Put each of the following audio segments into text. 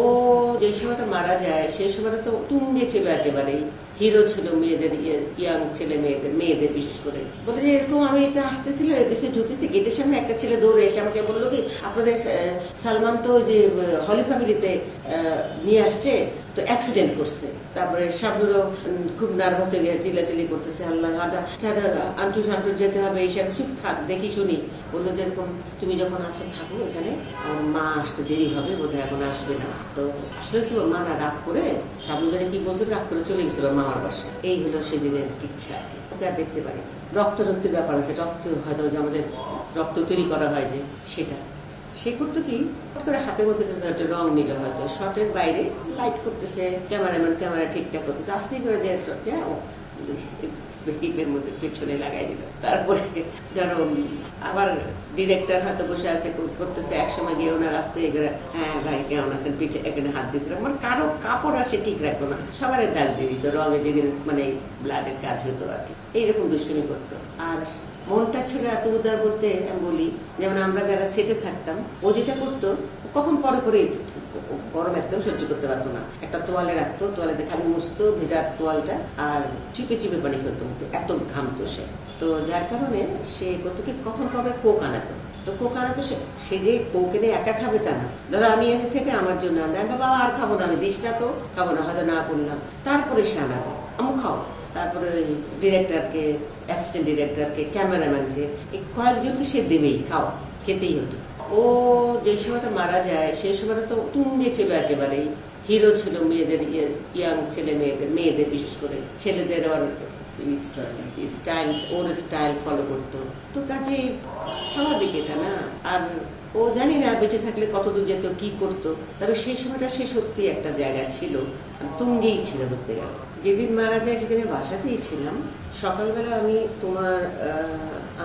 ও যে সময়টা মারা যায়, সেই সময়টা তো তুঙ্গে ছিল একেবারেই। হিরো ছিল মেয়েদের ইয়াং ছেলে মেয়েদের মেয়েদের বিশেষ করে। বলে যে, এরকম আমি এটা আসতেছিল, এদেশে ঢুকেছি, গেটের সামনে একটা ছেলে দৌড়ে এসে আমাকে বলল কি, আপনাদের সালমান তো যে হলি ফ্যামিলিতে নিয়ে আসছে তো অ্যাক্সিডেন্ট করছে। তারপরে শাবনুরও খুব নার্ভাস হয়ে গেছে, চিল্লাচিল্লি করতেছে, আল্লাহ, হাঁটা ছাড়া আন্টু সান্টু যেতে হবে এইসব চুপ থাক, দেখি শুনি। বলল যে এরকম, তুমি যখন আছো, থাকো এখানে। মা আসতে দেরি হবে, বোধহয় এখন আসবে না। তো আসলে ওর মা না রাগ করে শাবনু জানে কি বলছিল, রাগ করে চলে গেছিল মামার বাসা এই হলো সেদিনের ইচ্ছা আর কি। ওকে আর দেখতে পারি রক্ত রক্তের ব্যাপার আছে, রক্ত হয়তো যে আমাদের রক্ত তৈরি করা হয় যে, সেটা। সে করতো কি করে হাতের মধ্যে একটা রং নিল হয়তো। শর্টের বাইরে লাইট করতেছে ক্যামেরাম্যান ক্যামেরা ঠিকঠাক করতেছে। আসতেই করে যে হিপের মধ্যে পেছনে লাগাই দিল। তারপরে ধরো, আবার ডিরেক্টর হয়তো বসে আছে, করতেছে। এক সময় গিয়ে ওনার আসতে হ্যাঁ ভাই, কেমন আছেন? পিঠে এখানে হাত দিতে মানে কারও কাপড় আর সে ঠিক রাখতো না। সবারই দাগ দিয়ে দিত। রঙে যেদিন মানে ব্লাডের কাজ হতো আর কি। এইরকম দুষ্টুমি করতো। আর মনটা ছিল এত উদার বলতে বলি, যেমন আমরা যারা সেটে থাকতাম, ও যেটা করতো কখন পরে পরে গরম একদম সহ্য করতে পারতো না। একটা তোয়ালে রাখতো, তোয়ালেতে খালি মুছতো, ভেজা তোয়ালটা, আর চিপে চিপে পানি ফেলতো মুখে, এত ঘামতো সে। তো যার কারণে সে করতো কি, কখন পাবে কোক আনাতো। তো কোক আনাতো সে যে কোক এনে একা খাবে তা না। ধরো আমি এসে সেটা আমার জন্য আনবে আমি বাবা, আর খাব না, আমি দিস না তো, খাব না, হয়তো না করলাম। তারপরে সে আনাবে আমু খাও তারপরে ওই ডিরেক্টরকে অ্যাসিস্ট্যান্ট ডিরেক্টরকে ক্যামেরাম্যানকে এই কয়েকজনকে সে দেবেই, খাও, খেতেই হতো। ও যে সময়টা মারা যায় সেই সময়টা তো তুঙ্গে ছিল একেবারেই। হিরো ছিল মেয়েদের, ইয়াং ছেলে মেয়েদের মেয়েদের বিশেষ করে। ছেলেদের আবার স্টাইল ওর স্টাইল ফলো করতো। তো কাজে স্বাভাবিক এটা না? আর ও জানি না বেঁচে থাকলে কতদূর যেত, কি করতো। তবে সেই সময়টা সে সত্যি একটা জায়গা ছিল তুঙ্গেই ছিল ধরতে গেলে। যেদিন মারা যায়, সেদিনে বাসাতেই ছিলাম। সকালবেলা আমি তোমার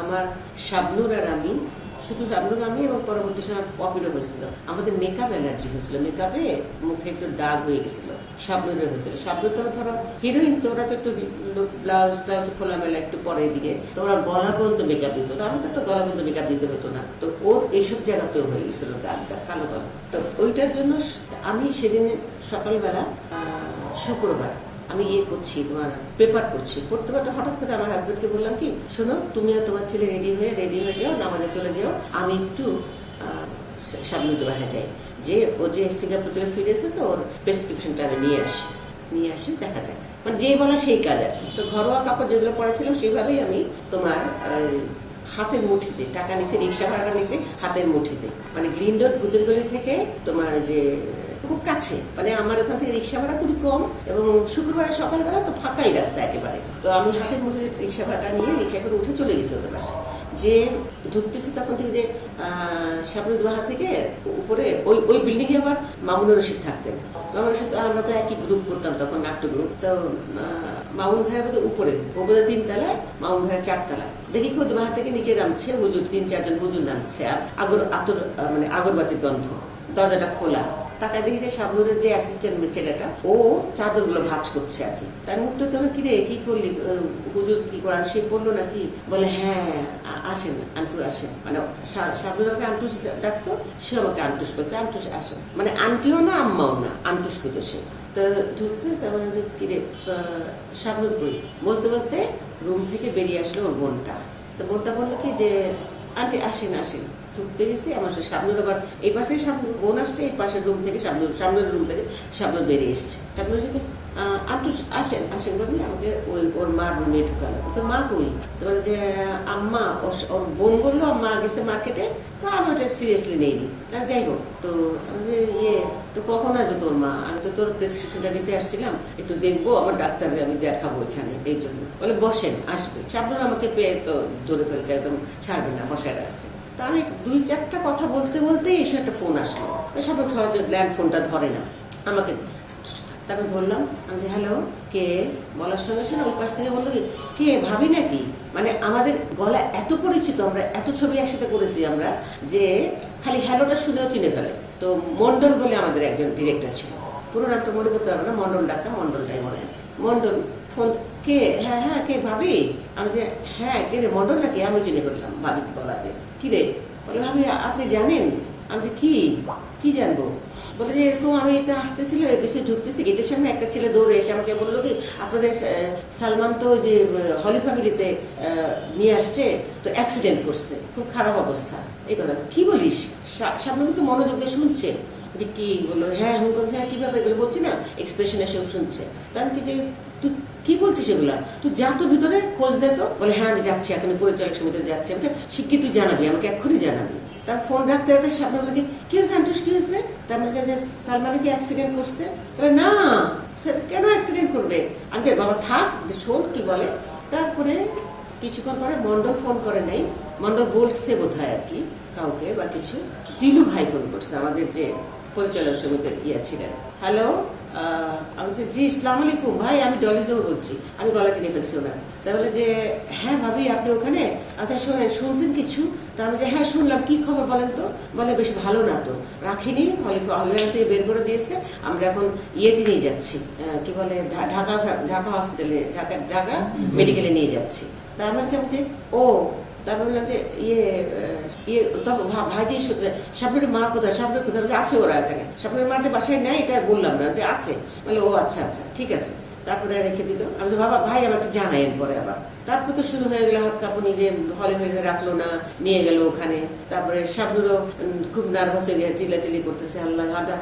আমার শাবনুর আর আমি শুধু আমি এবং পরবর্তী সময় পপিরও হয়েছিল আমাদের মেকআপ অ্যালার্জি হয়েছিল। মেকআপে মুখে একটু দাগ হয়ে গেছিল শাবনুরের হয়েছিল। শাবনুর তো ধরো হিরোইন তো ওরা তো একটু ব্লাউজ টাউজ খোলামেলা একটু পরে দিকে তো ওরা গলা পর্যন্ত মেকআপ দিত। তো আমাকে তো গলা পর্যন্ত মেকআপ দিতে হতো না। তো ওর এইসব জায়গাতেও হয়ে গেছিল দাগটা, কালো কালো। তো ওইটার জন্য আমি সেদিন সকালবেলা শুক্রবার আমি ইয়ে করছি তোমার পেপার পড়ছি। পড়তে পড়তে হঠাৎ করে আমার হাজবেন্ডকে বললাম কি, শোনো, তুমি আর তোমার ছেলে রেডি হয়ে রেডি হয়ে যাও, নামাজে চলে যাও। আমি একটু সাবনুদ্দ বাসা যাই। যে ও যে সিঙ্গাপুর থেকে ফিরেছে তো ওর প্রেসক্রিপশনটা আমি নিয়ে আসি। নিয়ে আসি, দেখা যাক। মানে যে বলা সেই কাজ আর কি। তো ঘরোয়া কাপড় যেগুলো পড়েছিলাম, সেইভাবেই আমি তোমার হাতের মুঠিতে, টাকা নিছে, রিক্সা ভাড়া নিছে, হাতের মুঠিতে। মানে গ্রিন ডট ভূতের গলি থেকে তোমার যে খুব কাছে। মানে আমার ওখান থেকে রিক্সা ভাড়া খুবই কম এবং শুক্রবার, সকালবেলা তো ফাঁকাই রাস্তা একেবারে। তো আমি হাতের মধ্যে রিক্সা ভাড়াটা নিয়ে রিক্সা করে উঠে চলে গেছি ওদের বাসায়। যে ঢুকতেছি তখন থেকে যে সাবনুর দোহা থেকে উপরে ওই ওই বিল্ডিং এ আবার মামুন রশিদ থাকতেন। মামুন আর আমরা তো একই গ্রুপ করতাম তখন, নাট্য গ্রুপ তো মামুন ভাইয়ের বোধহয় উপরে, ও বোধহয় তিনতলায় মামুন ভাইয়ের চারতলা দেখি কি দোহা থেকে নিচে নামছে, হুজুর তিন, চারজন হুজুর নামছে। আর আগর, আতর মানে আগরবাতির গন্ধ, দরজাটা খোলা। তাকায় দেখি যে শাবনুরের যে অ্যাসিস্ট্যান্ট ছেলেটা, ও চাদরগুলো ভাজ করছে আর কি। তার মুখটা কেন কি রে কি করলি হুজুর কি করার? সে বলল নাকি, বলে হ্যাঁ আসেন, আন্টু আসেন। মানে শাবনুর আমাকে আন্টুস ডাকতো, সে আমাকে আন্টুস করছে আন্টুস আসেন। মানে আন্টিও না, আম্মাও না, আন্টুস করতো সে। তো ঢুকছে তারপরে যে কি রে তা শাবনুর কই? বলতে বলতে রুম থেকে বেরিয়ে আসলো ওর বোনটা। তো বোনটা বলল কি যে, আন্টি, আসেন আসেন। ঢুকতে গেছি আমার সামনের আবার এই পাশে সামনে বোন আসছে, এই পাশের রুম থেকে সামনের সামনের রুম থেকে সামনে বেরিয়ে এসছে। সামনে থেকে আন্টু আসেন আসেন বলি আমাকে ওই ওর মার রুমে ঢুকালো। তো মা কই? তো বলে যে, আম্মা, ওর বোন বলল মা গেছে মার্কেটে তো আমি ওটা সিরিয়াসলি নেইনি। আর যাই হোক, তো ইয়ে তো কখন আসবে তোর মা? আমি তো তোর প্রেসক্রিপশনটা নিতে আসছিলাম, একটু দেখব আমার ডাক্তারকে আমি দেখাবো এখানে, এই জন্য। বলে বসেন, আসবে। সামনে আমাকে পেয়ে তো ধরে ফেলছে, একদম ছাড়বে না, বসায় রাখছে। তা আমি দুই চারটা কথা বলতে বলতে এসে একটা ফোন আসলো। সামনে হয়তো ল্যান্ড ফোনটা ধরে না। আমাকে তারপর ধরলাম আমি হ্যালো, কে? বলার সঙ্গে সঙ্গে ওই পাশ থেকে বলল কে ভাবি নাকি? মানে আমাদের গলা এত পরিচিত আমরা, এত ছবি একসাথে করেছি আমরা যে খালি হ্যালোটা শুনেও চিনে ফেলে। তো মন্ডল বলে আমাদের একজন ডিরেক্টর ছিল। পুরো নামটা মনে করতে পারব না মন্ডল ডাক্তার মন্ডলটাই মনে আছে মন্ডল ফোন কে? হ্যাঁ হ্যাঁ কে ভাবি? আমি যে হ্যাঁ কে রে মন্ডল নাকি? আমি চিনে ফেললাম ভাবি বলাতে কি রে? বলে, ভাবি, আপনি জানেন? আমি যে, কি? কি জানব? বলে যে, এরকম আমি এটা আসতেছিল এপিসে ঢুকতেছি, গেটের সামনে একটা ছেলে দৌড়ে এসে আমাকে বলল কি, আপনাদের সালমান তো যে হলি ফ্যামিলিতে নিয়ে আসছে, তো অ্যাক্সিডেন্ট করছে। খুব খারাপ অবস্থা। এই কথা। কি বলিস? সামনে কিন্তু মনোযোগ দিয়ে শুনছে। যে কি বলল হ্যাঁ হুম হ্যাঁ কীভাবে এগুলো বলছি না? এক্সপ্রেশন এসব শুনছে। তার কি যে, তুই কি বলছিস এগুলা? তুই যা তো ভিতরে খোঁজ দে তো। বলে হ্যাঁ আমি যাচ্ছি এখন পরিচালক সমিতি যাচ্ছি আমাকে শিক্ষিত জানাবি আমাকে এক্ষুনি জানাবি। তার ফোন রাখতে রাখতে সামনে বলে কি হয়েছে আন্টুস কি হয়েছে? তার মনে কাছে সালমানে কি অ্যাক্সিডেন্ট করছে। বলে না স্যার কেন অ্যাক্সিডেন্ট করবে? আমি বলি, বাবা থাক শোন কি বলে? তারপরে কিছুক্ষণ পরে মন্ডল ফোন করে নাই। মন্ডল বলছে বোধ হয় আর কি কাউকে বা কিছু। দিলু ভাই ফোন করছে আমাদের যে পরিচালক সমিতির ইয়ে ছিলেন। হ্যালো আমি বলছি, জি ইসলাম আলাইকুম। ভাই, আমি ডলিজোর বলছি। আমি গলা চিনে ফেলছি ওনার। তাহলে যে হ্যাঁ ভাবি, আপনি ওখানে? আচ্ছা শোনেন, শুনছেন কিছু? তার মানে যে হ্যাঁ শুনলাম। কি খবর বলেন তো? বলে, বেশ ভালো না তো। রাখিনি হলে হলগ্রাম থেকে বের করে দিয়েছে। আমরা এখন ইয়েতে নিয়ে যাচ্ছি। কি বলে ঢাকা ঢাকা হসপিটালে ঢাকা ঢাকা মেডিকেলে নিয়ে যাচ্ছি। তার মানে কেমন ও তারপর বললাম যে ইয়ে ইয়ে তবে ভাইজি সত্যি সামনের মা কোথায়? সামনের কোথায়? আছে ওরা এখানে। সামনের মা যে বাসায় নেয় এটা বললাম না। যে আছে। বলে ও আচ্ছা আচ্ছা ঠিক আছে। তারপরে রেখে দিল। আমি তো বাবা ভাই আমাকে জানাই পরে আবার। তারপর তো শুরু হয়ে গেল হাত কাঁপুনি যে হলে হলে রাখল না নিয়ে গেল ওখানে। তারপরে সাবনুরও উম, খুব নার্ভাস হয়ে গেছে চিল্লাচিল্লি করতেছে আল্লাহ হাঁটা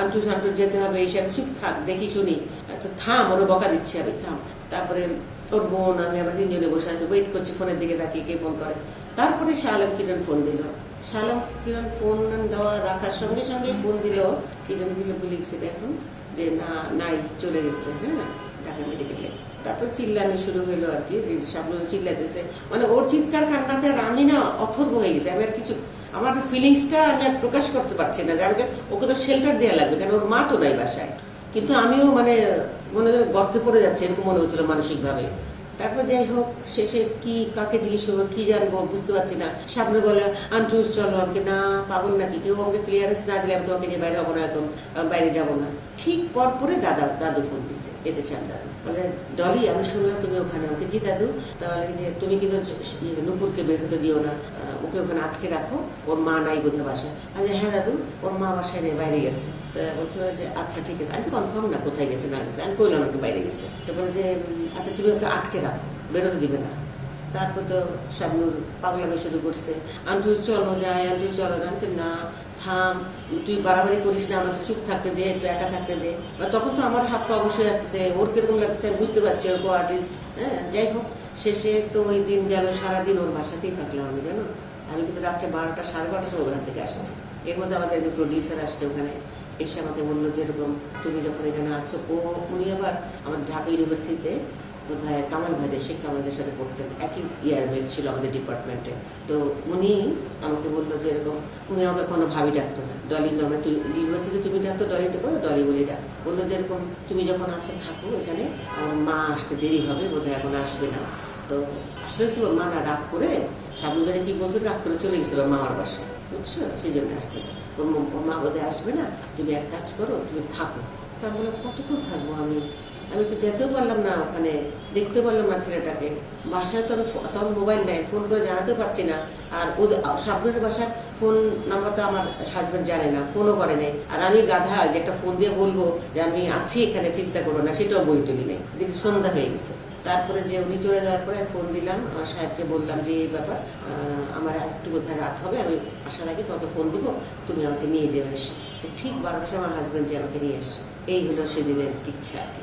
আন্টু সান্টু যেতে হবে এইসব চুপ থাক দেখি শুনি। তো থাম ওরা বকা দিচ্ছে আমি থাম। তারপরে ওর বোন আমি আবার তিনজনে বসে আছি। ওয়েট করছি, ফোনের দিকে তাকিয়ে কে ফোন করে। তারপরে শাহ আলম কিরণ ফোন দিল। শাহ কিরণ ফোন দেওয়া, রাখার সঙ্গে সঙ্গে ফোন দিল। কি যেন দিল এটা এখন, যে না, নাই, চলে গেছে হ্যাঁ ঢাকা মেডিকেলে। তারপর চিল্লানি শুরু হলো আর কি সামনে চিল্লাতেছে মানে ওর চিৎকার কান্নাতে আর আমি না অথর্ব হয়ে গেছি। আমি আর কিছু, আমার ফিলিংসটা আমি আর প্রকাশ করতে পারছি না। যে আমাকে ওকে তো শেল্টার দেওয়া লাগবে, কারণ ওর মা তো নাই বাসায়। কিন্তু আমিও মানে মনে গর্তে পড়ে যাচ্ছে এরকম মনে হচ্ছিল মানসিকভাবে। তারপর যাই হোক শেষে কি কাকে জিজ্ঞেস করব কি জানব বুঝতে পারছি না। সামনে বলে আনচুস চলো আমাকে না পাগল নাকি? কেউ আমাকে ক্লিয়ারেন্স না দিলে আমি তোমাকে নিয়ে বাইরে হব না আহ, বাইরে যাব না। ঠিক পর পরে দাদা দাদু ফোন দিছে এতে চান দাদু। বলে ডলি আমি শুনলাম তুমি ওখানে আমাকে জি দাদু তাহলে যে তুমি কিন্তু নুপুরকে বের হতে দিও না ওকে ওখানে আটকে রাখো ওর মা নাই বোধহয় বাসায়। আমি হ্যাঁ দাদু ওর মা বাসায় নেই বাইরে গেছে। তা বলছে যে আচ্ছা ঠিক আছে আমি তো কনফার্ম না কোথায় গেছে না গেছে আমি কইলাম ওকে বাইরে গেছে। তো বলে যে আচ্ছা তুমি ওকে আটকে রাখো বেরোতে দিবে না। তারপর তো শাবনুর পাগলামি শুরু করছে। আন্টু চলো যায় আন্টু চলো না আমি না, থাম, তুই বাড়াবাড়ি করিস না আমাকে চুপ থাকতে দে, একটু একা থাকতে দে। তখন তো আমার হাত পা অবশ্যই আসছে, ওর কীরকম লাগছে আমি বুঝতে পারছি, ওর আর্টিস্ট হ্যাঁ যাই হোক, শেষে তো ওই দিন গেল, সারাদিন ওর বাসাতেই থাকলাম আমি, জানো? আমি কিন্তু রাত্রে বারোটা, সাড়ে বারোটার সময় ওখান থেকে আসছি। এর মধ্যে আমাদের যে প্রডিউসার আসছে ওখানে, এসে আমাকে বলল যেরকম তুমি যখন এখানে আছো, ও, উনি আবার আমার ঢাকা ইউনিভার্সিটিতে বোধহয় কামাল ভাইদের শেখ কামালদের সাথে পড়তেন। একই ইয়ারমেট ছিল আমাদের ডিপার্টমেন্টে তো উনি আমাকে বলল যে এরকম, উনি আমাকে কোনো ভাবি ডাকতো না। ডলি নামে ইউনিভার্সিটি তুমি ডাকতো ডলি ডাকো ডলি বলে ডাক। বলল যে এরকম, তুমি যখন আছো, থাকো এখানে। আমার মা আসতে দেরি হবে, বোধহয় এখন আসবে না। তো আসলে ওর মা না ডাক করে সামনে কি বলছো ডাক করে চলে গেছিল মামার বাসায়। বুঝছ? সেই জন্য আসতেছে। ওর মা- ওর মা বোধহয় আসবে না। তুমি এক কাজ করো, তুমি থাকো। তা আমি বললাম, কতক্ষণ থাকব আমি? আমি তো যেতেও পারলাম না ওখানে, দেখতেও পারলাম না ছেলেটাকে। বাসায় তো আমি তখন মোবাইল নেই ফোন করে জানাতেও পারছি না। আর ওদের সাবনের বাসার ফোন নাম্বারটা আমার হাজবেন্ড জানে না ফোনও করে নেই। আর আমি গাধা, যে একটা ফোন দিয়ে বলব যে আমি আছি এখানে, চিন্তা করো না, সেটাও বই তুলি নেই। দেখি সন্ধ্যা হয়ে গেছে। তারপরে যে উনি চলে যাওয়ার পরে ফোন দিলাম, আমার সাহেবকে বললাম যে, এই ব্যাপার আমার একটু বোধহয় রাত হবে, আমি আসার আগে কত ফোন দিব, তুমি আমাকে নিয়ে যাবে এসে। তো ঠিক বারোটার সময় আমার হাজবেন্ড যে আমাকে নিয়ে এসছে। এই হলো সেদিনের ইচ্ছা আর কি।